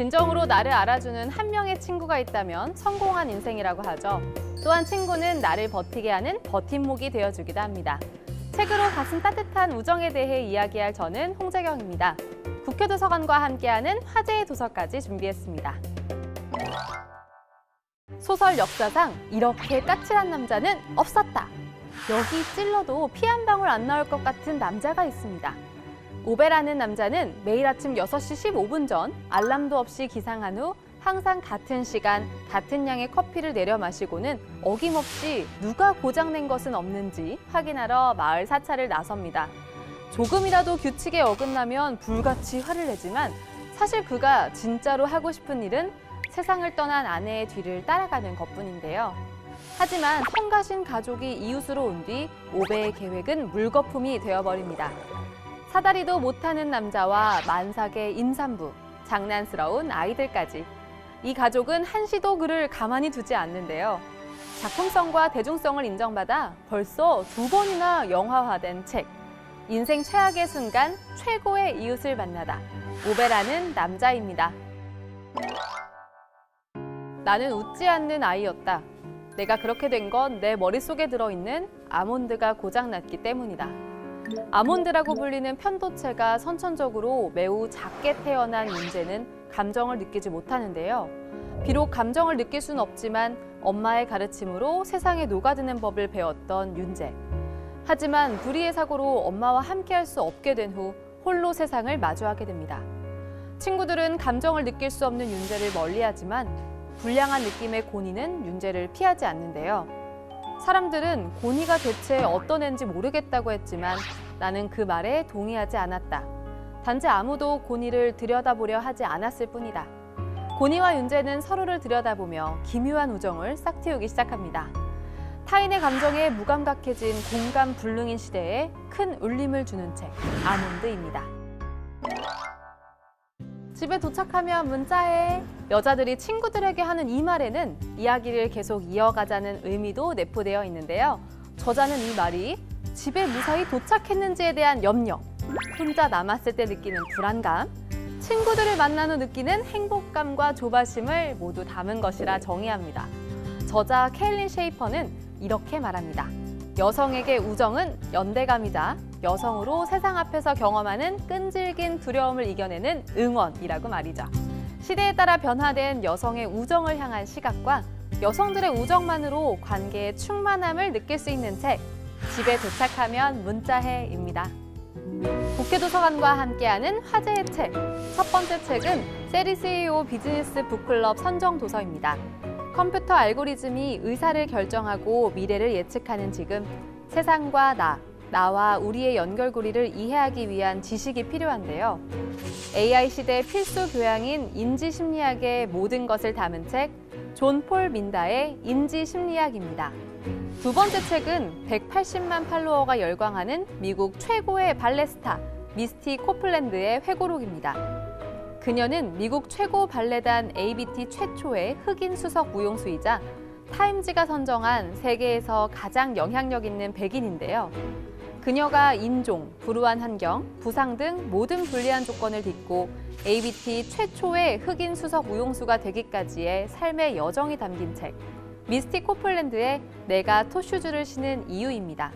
진정으로 나를 알아주는 한 명의 친구가 있다면 성공한 인생이라고 하죠. 또한 친구는 나를 버티게 하는 버팀목이 되어주기도 합니다. 책으로 가슴 따뜻한 우정에 대해 이야기할 저는 홍재경입니다. 국회도서관과 함께하는 화제의 도서까지 준비했습니다. 소설 역사상 이렇게 까칠한 남자는 없었다. 여기 찔러도 피 한 방울 안 나올 것 같은 남자가 있습니다. 오베라는 남자는 매일 아침 6시 15분 전 알람도 없이 기상한 후 항상 같은 시간, 같은 양의 커피를 내려 마시고는 어김없이 누가 고장낸 것은 없는지 확인하러 마을 사찰을 나섭니다. 조금이라도 규칙에 어긋나면 불같이 화를 내지만 사실 그가 진짜로 하고 싶은 일은 세상을 떠난 아내의 뒤를 따라가는 것뿐인데요. 하지만 성가신 가족이 이웃으로 온 뒤 오베의 계획은 물거품이 되어버립니다. 사다리도 못하는 남자와 만삭의 임산부, 장난스러운 아이들까지. 이 가족은 한시도 그를 가만히 두지 않는데요. 작품성과 대중성을 인정받아 벌써 두 번이나 영화화된 책. 인생 최악의 순간, 최고의 이웃을 만나다. 오베라는 남자입니다. 나는 웃지 않는 아이였다. 내가 그렇게 된 건 내 머릿속에 들어있는 아몬드가 고장났기 때문이다. 아몬드라고 불리는 편도체가 선천적으로 매우 작게 태어난 문제는 감정을 느끼지 못하는데요. 비록 감정을 느낄 수는 없지만 엄마의 가르침으로 세상에 녹아드는 법을 배웠던 윤재. 하지만 불의의 사고로 엄마와 함께할 수 없게 된 후 홀로 세상을 마주하게 됩니다. 친구들은 감정을 느낄 수 없는 윤재를 멀리하지만 불량한 느낌의 고니는 윤재를 피하지 않는데요. 사람들은 고니가 대체 어떤 애인지 모르겠다고 했지만 나는 그 말에 동의하지 않았다. 단지 아무도 고니를 들여다보려 하지 않았을 뿐이다. 고니와 윤재는 서로를 들여다보며 기묘한 우정을 싹틔우기 시작합니다. 타인의 감정에 무감각해진 공감 불능인 시대에 큰 울림을 주는 책 아몬드입니다. 집에 도착하면 문자해. 여자들이 친구들에게 하는 이 말에는 이야기를 계속 이어가자는 의미도 내포되어 있는데요. 저자는 이 말이 집에 무사히 도착했는지에 대한 염려, 혼자 남았을 때 느끼는 불안감, 친구들을 후 느끼는 행복감과 조바심을 모두 담은 것이라 정의합니다. 저자 케일린 쉐이퍼는 이렇게 말합니다. 여성에게 우정은 연대감이자 여성으로 세상 앞에서 경험하는 끈질긴 두려움을 이겨내는 응원이라고 말이죠. 시대에 따라 변화된 여성의 우정을 향한 시각과 여성들의 우정만으로 관계의 충만함을 느낄 수 있는 책, 집에 도착하면 문자해입니다. 국회도서관과 함께하는 화제의 책. 첫 번째 책은 세리스EO 비즈니스 북클럽 선정 도서입니다. 컴퓨터 알고리즘이 의사를 결정하고 미래를 예측하는 지금 세상과 나, 나와 우리의 연결고리를 이해하기 위한 지식이 필요한데요. AI 시대 필수 교양인 인지심리학의 모든 것을 담은 책, 존 폴 민다의 인지심리학입니다. 두 번째 책은 180만 팔로워가 열광하는 미국 최고의 발레 스타 미스티 코플랜드의 회고록입니다. 그녀는 미국 최고 발레단 ABT 최초의 흑인 수석 무용수이자 타임즈가 선정한 세계에서 가장 영향력 있는 백인인데요. 그녀가 인종, 불우한 환경, 부상 등 모든 불리한 조건을 딛고 ABT 최초의 흑인 수석 무용수가 되기까지의 삶의 여정이 담긴 책. 미스티 코플랜드의 내가 토슈즈를 신은 이유입니다.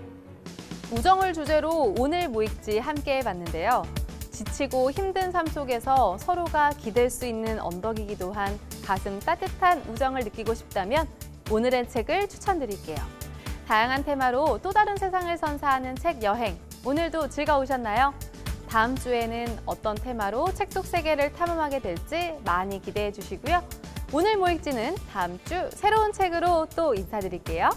우정을 주제로 오늘 모익지 함께 해봤는데요. 지치고 힘든 삶 속에서 서로가 기댈 수 있는 언덕이기도 한 가슴 따뜻한 우정을 느끼고 싶다면 오늘의 책을 추천드릴게요. 다양한 테마로 또 다른 세상을 선사하는 책 여행. 오늘도 즐거우셨나요? 다음 주에는 어떤 테마로 책 속 세계를 탐험하게 될지 많이 기대해 주시고요. 오늘 모익지는 다음 주 새로운 책으로 또 인사드릴게요.